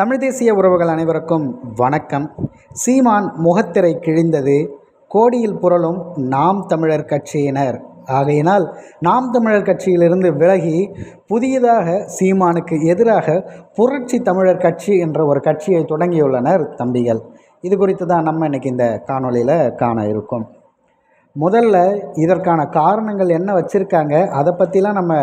தமிழ் தேசிய உறவுகள் அனைவருக்கும் வணக்கம். சீமான் முகத்திரை கிழிந்தது கோடியில் புரளும் நாம் தமிழர் கட்சியினர். ஆகையினால் நாம் தமிழர் கட்சியிலிருந்து விலகி புதியதாக சீமானுக்கு எதிராக புரட்சி தமிழர் கட்சி என்ற ஒரு கட்சியை தொடங்கியுள்ளனர் தம்பிகள். இது குறித்து தான் நம்ம இன்னைக்கு இந்த காணொளியில் காண இருக்கோம். முதல்ல இதற்கான காரணங்கள் என்ன வச்சுருக்காங்க அதை பற்றிலாம் நம்ம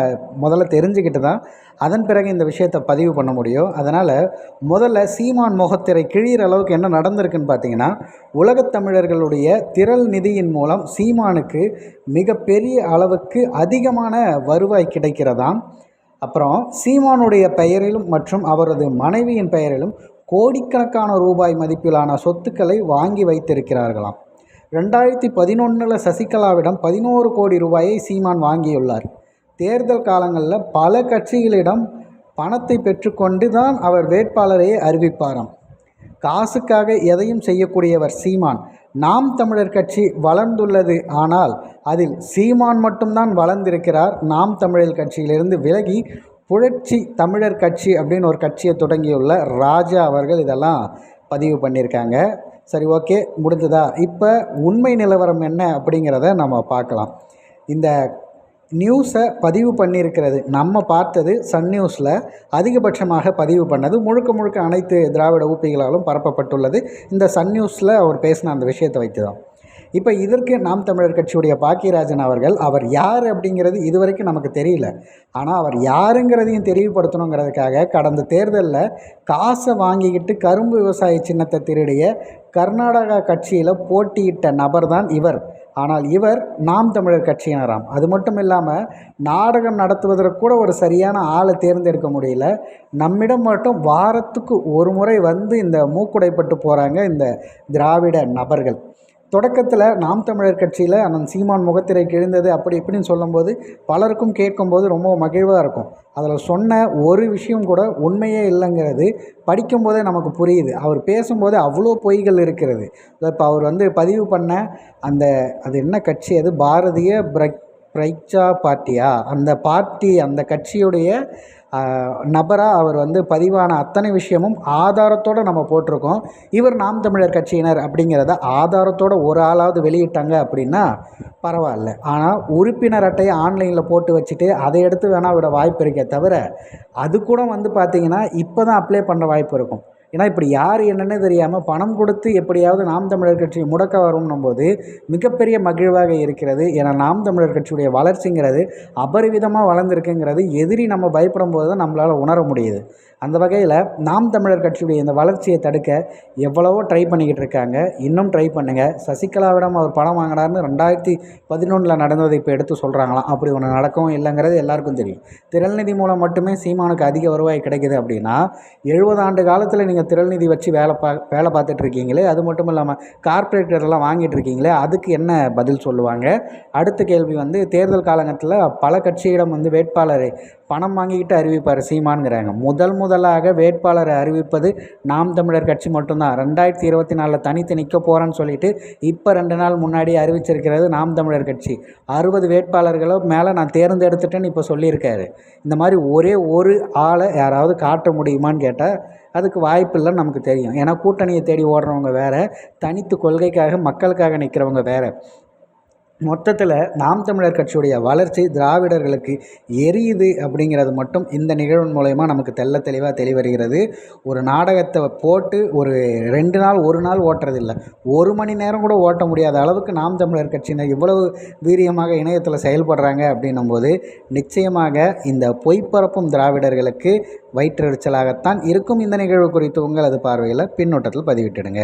முதல்ல தெரிஞ்சுக்கிட்டு தான் அதன் பிறகு இந்த விஷயத்தை பதிவு பண்ண முடியும். அதனால் முதல்ல சீமான் முகத்திரை கிழிகிற அளவுக்கு என்ன நடந்திருக்குன்னு பார்த்தீங்கன்னா உலகத் தமிழர்களுடைய திரள் நிதியின் மூலம் சீமானுக்கு மிகப்பெரிய அளவுக்கு அதிகமான வருவாய் கிடைக்கிறதாம். அப்புறம் சீமானுடைய பெயரிலும் மற்றும் அவரது மனைவியின் பெயரிலும் கோடிக்கணக்கான ரூபாய் மதிப்பிலான சொத்துக்களை வாங்கி வைத்திருக்கிறார்களாம். ரெண்டாயிரத்தி பதினொன்றில் சசிகலாவிடம் பதினோரு கோடி ரூபாயை சீமான் வாங்கியுள்ளார். தேர்தல் காலங்களில் பல கட்சிகளிடம் பணத்தை பெற்றுக்கொண்டு தான் அவர் வேட்பாளரையே அறிவிப்பாராம். காசுக்காக எதையும் செய்யக்கூடியவர் சீமான். நாம் தமிழர் கட்சி வளர்ந்துள்ளது ஆனால் அதில் சீமான் மட்டும்தான் வளர்ந்திருக்கிறார். நாம் தமிழர் கட்சியிலிருந்து விலகி புரட்சி தமிழர் கட்சி அப்படின்னு ஒரு கட்சியை தொடங்கியுள்ள ராஜா அவர்கள் இதெல்லாம் பதிவு பண்ணியிருக்காங்க. சரி ஓகே முடிஞ்சதா இப்போ உண்மை நிலவரம் என்ன அப்படிங்கிறத நம்ம பார்க்கலாம். இந்த நியூஸை பதிவு பண்ணியிருக்கிறது. நம்ம பார்த்தது சன் நியூஸில் அதிகபட்சமாக பதிவு பண்ணது. முழுக்க முழுக்க அனைத்து திராவிட ஊப்பிகளாலும் பரப்பப்பட்டுள்ளது. இந்த சன் நியூஸில் அவர் பேசின அந்த விஷயத்தை வைத்து தான். இப்போ இதற்கு நாம் தமிழர் கட்சியுடைய பாக்கியராஜன் அவர்கள் அவர் யார் அப்படிங்கிறது இதுவரைக்கும் நமக்கு தெரியல. ஆனால் அவர் யாருங்கிறதையும் தெளிவுபடுத்தணுங்கிறதுக்காக கடந்த தேர்தலில் காசை வாங்கிக்கிட்டு கரும்பு விவசாய சின்னத்தை திருடிய கர்நாடகா கட்சியில் போட்டியிட்ட நபர் தான் இவர். ஆனால் இவர் நாம் தமிழர் கட்சியினராம். அது மட்டும் இல்லாமல் நாடகம் நடத்துவதற்கு கூட ஒரு சரியான ஆளை தேர்ந்தெடுக்க முடியல. நம்மிடம் மட்டும் வாரத்துக்கு ஒரு முறை வந்து இந்த மூக்குடைப்பட்டு போகிறாங்க இந்த திராவிட நபர்கள். தொடக்கத்தில் நாம் தமிழர் கட்சியில் அண்ணன் சீமான் முகத்திரை கிழிந்தது அப்படி இப்படின்னு சொல்லும்போது பலருக்கும் கேட்கும்போது ரொம்ப மகிழ்வாக இருக்கும். அதில் சொன்ன ஒரு விஷயம் கூட உண்மையே இல்லைங்கிறது படிக்கும்போதே நமக்கு புரியுது. அவர் பேசும்போது அவ்வளோ பொய்கள் இருக்கிறது. இப்போ அவர் வந்து பதிவு பண்ண அந்த அது என்ன கட்சி? அது பாரதிய பிரக் பிரைச்சா பார்ட்டியா? அந்த பார்ட்டி அந்த கட்சியுடைய நபராக அவர் வந்து பதிவான அத்தனை விஷயமும் ஆதாரத்தோடு நம்ம போட்டிருக்கோம். இவர் நாம் தமிழர் கட்சியினர் அப்படிங்கிறத ஆதாரத்தோடு ஒரு ஆளாவது வெளியிட்டாங்க அப்படின்னா பரவாயில்ல. ஆனால் உறுப்பினர் அட்டையை ஆன்லைனில் போட்டு வச்சுட்டு அதை எடுத்து வேணால் விட வாய்ப்பு இருக்கே தவிர அது கூட வந்து பார்த்திங்கன்னா இப்போ தான் அப்ளை பண்ணுற வாய்ப்பு இருக்கும். ஏன்னா இப்படி யார் என்னென்னு தெரியாமல் பணம் கொடுத்து எப்படியாவது நாம் தமிழர் கட்சியை முடக்க வரும்னும் போது மிகப்பெரிய மகிழ்வாக இருக்கிறது. ஏன்னா நாம் தமிழர் கட்சியுடைய வளர்ச்சிங்கிறது அபரிவிதமாக வளர்ந்துருக்குங்கிறது எதிரி நம்ம பயப்படும் போது தான் நம்மளால் உணர முடியுது. அந்த வகையில் நாம் தமிழர் கட்சியுடைய இந்த வளர்ச்சியை தடுக்க எவ்வளவோ ட்ரை பண்ணிக்கிட்டு இருக்காங்க. இன்னும் ட்ரை பண்ணுங்கள் சசிகலாவிடம் அவர் பணம் வாங்கினார்னு ரெண்டாயிரத்தி பதினொன்றில் நடந்ததை இப்போ எடுத்து சொல்கிறாங்களாம் அப்படி ஒன்று நடக்கவும் இல்லைங்கிறது எல்லாருக்கும் தெரியும். திரள்நிதி மூலம் மட்டுமே சீமானுக்கு அதிக வருவாய் கிடைக்குது அப்படின்னா எழுபது ஆண்டு காலத்தில் நீங்கள் திரள்நிதி வச்சு வேலை பா வேலை பார்த்துட்ருக்கீங்களே அது மட்டும் இல்லாமல் கார்ப்பரேட்டர்லாம் வாங்கிட்டு இருக்கீங்களே அதுக்கு என்ன பதில் சொல்லுவாங்க? அடுத்த கேள்வி வந்து தேர்தல் காலகட்டத்தில் பல கட்சியிடம் வந்து வேட்பாளரை பணம் வாங்கிக்கிட்டு அறிவிப்பார் சீமானுங்கிறாங்க. முதல் முதலாக வேட்பாளரை அறிவிப்பது நாம் தமிழர் கட்சி மட்டும்தான். ரெண்டாயிரத்தி இருபத்தி நாலில் தனித்து நிற்க போகிறேன்னு சொல்லிட்டு இப்போ ரெண்டு நாள் முன்னாடி அறிவிச்சிருக்கிறது நாம் தமிழர் கட்சி. அறுபது வேட்பாளர்களும் மேலே நான் தேர்ந்தெடுத்துட்டேன்னு இப்போ சொல்லியிருக்காரு. இந்த மாதிரி ஒரே ஒரு ஆளை யாராவது காட்ட முடியுமான்னு கேட்டால் அதுக்கு வாய்ப்பு இல்லைன்னு நமக்கு தெரியும். ஏன்னா கூட்டணியை தேடி ஓடுறவங்க வேறு தனித்து கொள்கைக்காக மக்களுக்காக நிற்கிறவங்க வேறு. மொத்தத்தில் நாம் தமிழர் கட்சியுடைய வளர்ச்சி திராவிடர்களுக்கு எரியுது அப்படிங்கிறது மட்டும் இந்த நிகழ்வின் மூலயமா நமக்கு தெல்ல தெளிவாக தெளிவருகிறது. ஒரு நாடகத்தை போட்டு ஒரு ரெண்டு நாள் ஒரு நாள் ஓட்டுறதில்ல. ஒரு மணி நேரம் கூட ஓட்ட முடியாத அளவுக்கு நாம் தமிழர் கட்சியினர் இவ்வளவு வீரியமாக இணையத்தில் செயல்படுறாங்க அப்படின்னும் போது நிச்சயமாக இந்த பொய்ப்பரப்பும் திராவிடர்களுக்கு வயிற்றெரிச்சலாகத்தான் இருக்கும். இந்த நிகழ்வு குறித்து உங்களது பார்வையில் பின்னோட்டத்தில் பதிவிட்டுடுங்க.